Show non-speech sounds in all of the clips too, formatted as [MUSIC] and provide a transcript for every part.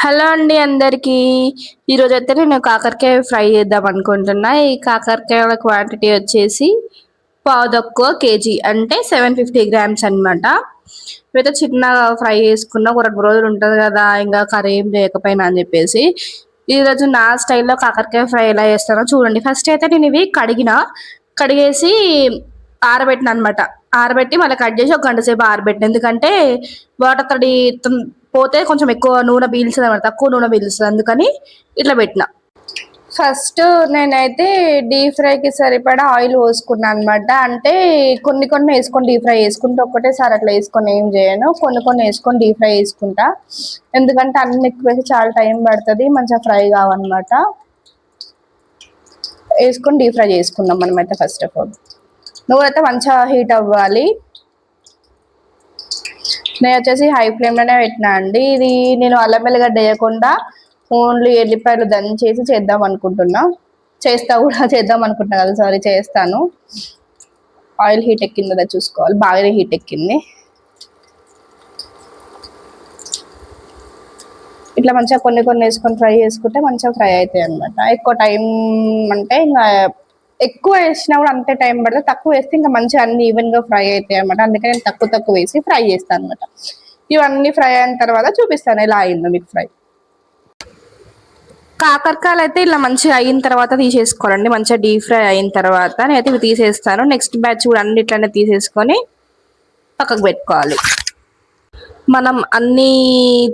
Hello అండి అందరికీ. ఈరోజు అయితే నేను కాకరకాయ ఫ్రై చేద్దాం అనుకుంటున్నా. ఈ కాకరకాయల క్వాంటిటీ వచ్చేసి పావు కేజీ అంటే సెవెన్ ఫిఫ్టీ గ్రామ్స్ అనమాట ఇవైతే చిన్నగా ఫ్రై చేసుకున్న ఒక రెండు రోజులు ఉంటుంది కదా ఇంకా కర్రీ ఏం లేకపోయినా అని చెప్పేసి. ఈరోజు నా స్టైల్లో కాకరకాయ ఫ్రై ఎలా చేస్తానో చూడండి. ఫస్ట్ అయితే నేను ఇవి కడిగిన కడిగేసి ఆరబెట్టిన అనమాట ఆరబెట్టి మళ్ళీ కట్ చేసి ఒక గంట సేపు ఆరబెట్టిన. ఎందుకంటే వాటర్ తడి పోతే కొంచెం ఎక్కువ నూనె పీల్చదు అనమాట తక్కువ నూనె పీల్చదు అందుకని ఇట్లా పెట్టిన. ఫస్ట్ నేనైతే డీప్ ఫ్రైకి సరిపడా ఆయిల్ పోసుకున్నాను అనమాట అంటే కొన్ని కొన్ని వేసుకొని డీప్ ఫ్రై వేసుకుంటే ఒక్కటేసారి అట్లా వేసుకొని ఏం చేయను. కొన్ని కొన్ని వేసుకొని డీప్ ఫ్రై వేసుకుంటా. ఎందుకంటే అన్ని ఎక్కువ చాలా టైం పడుతుంది మంచిగా ఫ్రై కావన్నమాట. వేసుకొని డీప్ ఫ్రై చేసుకుందాం మనమైతే ఫస్ట్ ఆఫ్ ఆల్. నువ్వు అయితే మంచిగా హీట్ అవ్వాలి. నేను వచ్చేసి హై ఫ్లేమ్లోనే పెట్టినా అండి. ఇది నేను అల్లం వెల్లిగడ్డ వేయకుండా ఓన్లీ ఎల్లిపాయలు దంచేసి చేద్దాం అనుకుంటున్నా. చేస్తా కూడా [LAUGHS] చేద్దాం అనుకుంటున్నా కదా సారీ చేస్తాను. ఆయిల్ హీట్ ఎక్కింది కదా చూసుకోవాలి బాగానే హీట్ ఎక్కింది. ఇట్లా మంచిగా కొన్ని కొన్ని వేసుకొని ఫ్రై చేసుకుంటే మంచిగా ఫ్రై అవుతాయి అనమాట ఎక్కువ టైం అంటే ఇంకా ఎక్కువ వేసినా కూడా అంతే టైం పడుతుంది తక్కువ వేస్తే ఇంకా మంచిగా అన్ని ఈవెన్గా ఫ్రై అవుతాయి అనమాట అందుకే నేను తక్కువ తక్కువ వేసి ఫ్రై చేస్తాను అనమాట ఇవన్నీ ఫ్రై అయిన తర్వాత చూపిస్తాను ఎలా అయిందో మీకు ఫ్రై. కాకరకాయలు అయితే ఇలా మంచిగా అయిన తర్వాత తీసేసుకోవాలండి. మంచిగా డీప్ ఫ్రై అయిన తర్వాత నేనైతే ఇవి తీసేస్తాను. నెక్స్ట్ బ్యాచ్ కూడా అన్నిట్లనే తీసేసుకొని పక్కకు పెట్టుకోవాలి. మనం అన్ని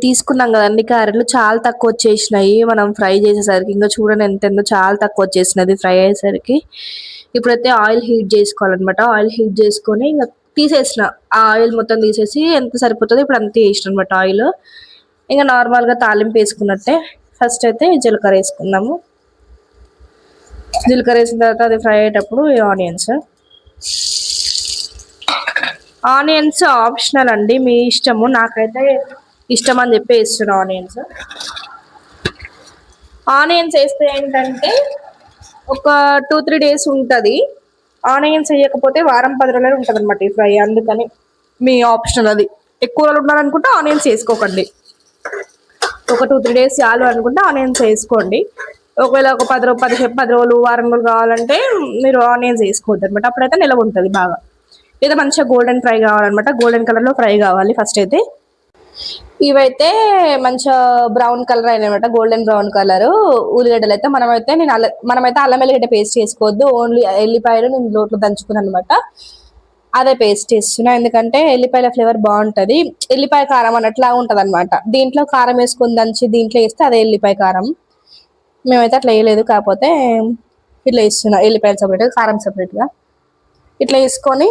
తీసుకున్నాం కదా అన్ని క్యారెట్లు చాలా తక్కువ వచ్చేసినాయి. మనం ఫ్రై చేసేసరికి ఇంకా చూడండి ఎంత ఎంతో చాలా తక్కువ వచ్చేసినది ఫ్రై అయ్యేసరికి. ఇప్పుడైతే ఆయిల్ హీట్ చేసుకోవాలన్నమాట. ఆయిల్ హీట్ చేసుకొని ఇంకా తీసేసిన. ఆ ఆయిల్ మొత్తం తీసేసి ఎంత సరిపోతుందో ఇప్పుడు అంతే వేసిన అనమాట ఆయిల్. ఇంకా నార్మల్గా తాలింపు వేసుకున్నట్టే. ఫస్ట్ అయితే జీలకర్ర వేసుకుందాము. జీలకర్ర వేసిన తర్వాత అది ఫ్రై అయ్యేటప్పుడు ఆనియన్స్. ఆనియన్స్ ఆప్షనల్ అండి మీ ఇష్టము. నాకైతే ఇష్టం అని చెప్పి వేస్తున్నా ఆనియన్స్. ఆనియన్స్ వేస్తే ఏంటంటే ఒక టూ త్రీ డేస్ ఉంటుంది. ఆనియన్స్ వేయకపోతే వారం పది రోజులు ఉంటుంది అనమాట ఈ ఫ్రై. అందుకని మీ ఆప్షనల్ అది. ఎక్కువ రోజులు ఉండాలనుకుంటే ఆనియన్స్ వేసుకోకండి. ఒక టూ త్రీ డేస్ చాలు అనుకుంటే ఆనియన్స్ వేసుకోండి. ఒకవేళ ఒక పది రోజు పది పది రోజులు వారం రోజులు కావాలంటే మీరు ఆనియన్స్ వేసుకోవద్దు అనమాట అప్పుడైతే నిలవ ఉంటుంది బాగా. లేదా మంచిగా గోల్డెన్ ఫ్రై కావాలన్నమాట. గోల్డెన్ కలర్లో ఫ్రై కావాలి ఫస్ట్ అయితే. ఇవైతే మంచిగా బ్రౌన్ కలర్ అయినమాట గోల్డెన్ బ్రౌన్ కలర్ ఉల్లిగడ్డలు అయితే మనమైతే నేను అల్ల మనమైతే అల్లం వెల్లిగడ్డ పేస్ట్ చేసుకోవద్దు. ఓన్లీ ఎల్లిపాయలు నేను లోట్లో దంచుకున్నాను అనమాట అదే పేస్ట్ చేస్తున్నా. ఎందుకంటే ఎల్లిపాయల ఫ్లేవర్ బాగుంటుంది. ఎల్లిపాయ కారం అన్నట్లా ఉంటుంది అనమాట దీంట్లో కారం వేసుకొని దంచి దీంట్లో వేస్తే అదే ఎల్లిపాయ కారం. మేమైతే అట్లా వేయలేదు. కాకపోతే ఇట్లా వేస్తున్నా. ఎల్లిపాయలు సపరేట్గా కారం సపరేట్గా ఇట్లా వేసుకొని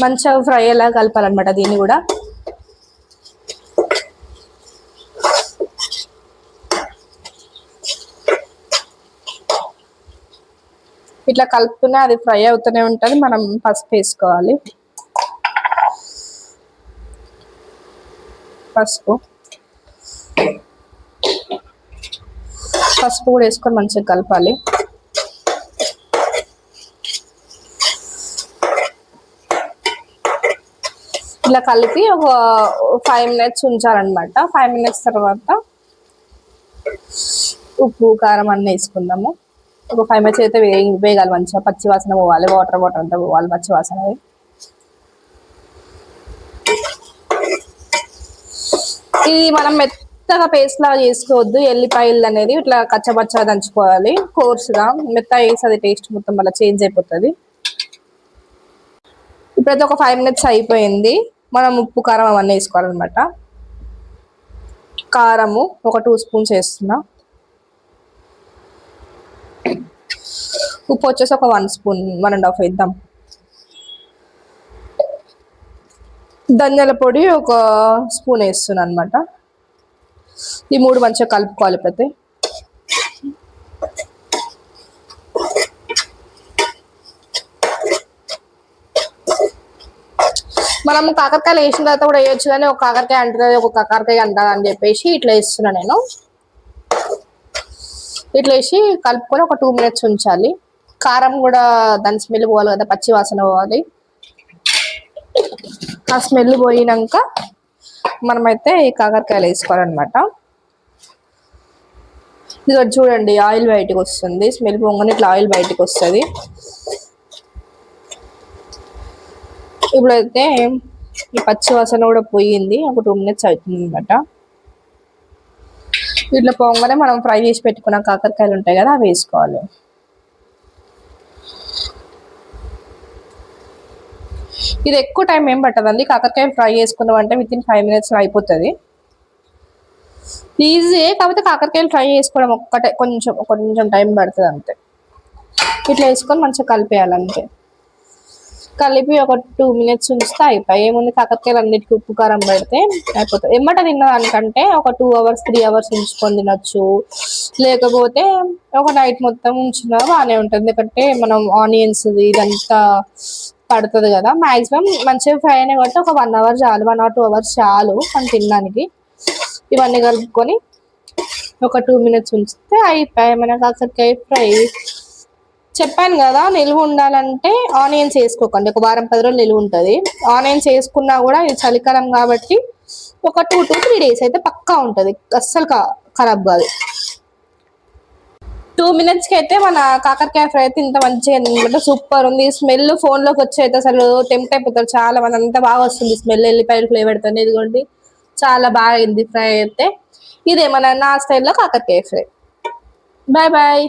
మంచిగా ఫ్రై ఎలా కలపాలన్నమాట దీన్ని కూడా. ఇట్లా కలుపుతూనే అది ఫ్రై అవుతూనే ఉంటుంది మనం పసుపు వేసుకోవాలి. పసుపు. పసుపు కూడా వేసుకొని మంచిగా కలపాలి. ఇట్లా కలిపి ఒక ఫైవ్ మినిట్స్ ఉంచాలన్నమాట. ఫైవ్ మినిట్స్ తర్వాత ఉప్పు కారం అన్నీ వేసుకుందాము. ఒక ఫైవ్ మినిట్స్ అయితే వే వేగాలి మంచిగా. పచ్చి వాసన పోవాలి. వాటర్ వాటర్ అంతా పోవాలి పచ్చి వాసన ఇది మనం మెత్తగా పేస్ట్ లాగా చేసుకోవద్దు. ఎల్లిపాయలు అనేది ఇట్లా కచ్చపచ్చగా దంచుకోవాలి. కోర్సుగా మెత్తగా వేసి అది టేస్ట్ మొత్తం మళ్ళీ చేంజ్ అయిపోతుంది. ఇప్పుడైతే ఒక ఫైవ్ మినిట్స్ అయిపోయింది. మనం ఉప్పు కారం అవన్నీ వేసుకోవాలన్నమాట. కారము ఒక టూ స్పూన్స్ వేస్తున్నా. ఉప్పు వచ్చేసి ఒక one spoon one and half వేద్దాం. ధనియాల పొడి ఒక స్పూన్ వేస్తున్నాను అనమాట ఈ మూడు మంచిగా కలుపుకోవాలి ప్రతి. మనం కాకరకాయలు వేసిన తర్వాత కూడా వేయొచ్చు కానీ ఒక కాకరకాయ అంటుంది ఒక కాకరకాయ అంటుంది అని చెప్పేసి ఇట్లా వేస్తున్నా నేను. ఇట్లా వేసి కలుపుకొని ఒక టూ మినిట్స్ ఉంచాలి. కారం కూడా దాని స్మెల్ పోవాలి కదా పచ్చి వాసన పోవాలి. ఆ స్మెల్ పోయినాక మనమైతే ఈ కాకరకాయలు వేసుకోవాలన్నమాట. ఇది ఒకటి చూడండి ఆయిల్ బయటకు వస్తుంది. స్మెల్ పోగానే ఇట్లా ఆయిల్ బయటకు వస్తుంది. ఇప్పుడైతే ఈ పచ్చి వాసన కూడా పోయింది. ఒక టూ మినిట్స్ అవుతుంది అనమాట ఇట్లా పోగానే మనం ఫ్రై చేసి పెట్టుకున్న కాకరకాయలు ఉంటాయి కదా అవి వేసుకోవాలి. ఇది ఎక్కువ టైం ఏం పట్టదండి. కాకరకాయలు ఫ్రై చేసుకున్నామంటే విత్ ఇన్ ఫైవ్ మినిట్స్ అయిపోతుంది. ఈజీ కాకపోతే కాకరకాయలు ఫ్రై చేసుకోవడం ఒక్కటే కొంచెం కొంచెం టైం పడుతుంది అంతే. ఇట్లా వేసుకొని మంచిగా కలిపేయాలి అంతే కలిపి ఒక టూ మినిట్స్ ఉంచితే అయిపోయి ఏముంది కాకరకాయలు అన్నిటికీ ఉప్పు కారం పెడితే అయిపోతుంది. ఎమ్మట తిన్నదానికంటే ఒక టూ అవర్స్ త్రీ అవర్స్ ఉంచుకొని తినొచ్చు. లేకపోతే ఒక నైట్ మొత్తం ఉంచినా బాగానే ఉంటుంది. ఎందుకంటే మనం ఆనియన్స్ ఇదంతా పడుతుంది కదా. మాక్సిమం మంచిగా ఫ్రై అయినా కాబట్టి ఒక వన్ అవర్ చాలు వన్ ఆర్ టూ అవర్స్ చాలు మనం తినడానికి. ఇవన్నీ కలుపుకొని ఒక టూ మినిట్స్ ఉంచితే అయిపోయి మన కాకరకాయ ఫ్రై చెప్పాను కదా నిలువ ఉండాలంటే ఆనియన్స్ వేసుకోకండి. ఒక వారం పది రోజులు నిలువ ఉంటుంది. ఆనియన్స్ వేసుకున్నా కూడా ఇది చలికాలం కాబట్టి ఒక టూ టు త్రీ డేస్ అయితే పక్కా ఉంటుంది. అస్సలు ఖరాబ్ కాదు. టూ మినిట్స్కి అయితే మన కాకరకాయ ఫ్రై అయితే ఇంత మంచిగా అనమాట సూపర్ ఉంది. స్మెల్ ఫోన్లోకి వచ్చి అయితే అసలు టెంప్ట్ అయిపోతారు. చాలా మంది అంతా బాగా వస్తుంది. స్మెల్ ఎల్లిపాయలు ఫ్లేవర్తో ఇదిగోండి. చాలా బాగా అయింది ఫ్రై అయితే. ఇదే మన నా స్టైల్లో కాకరకాయ ఫ్రై. Bye bye.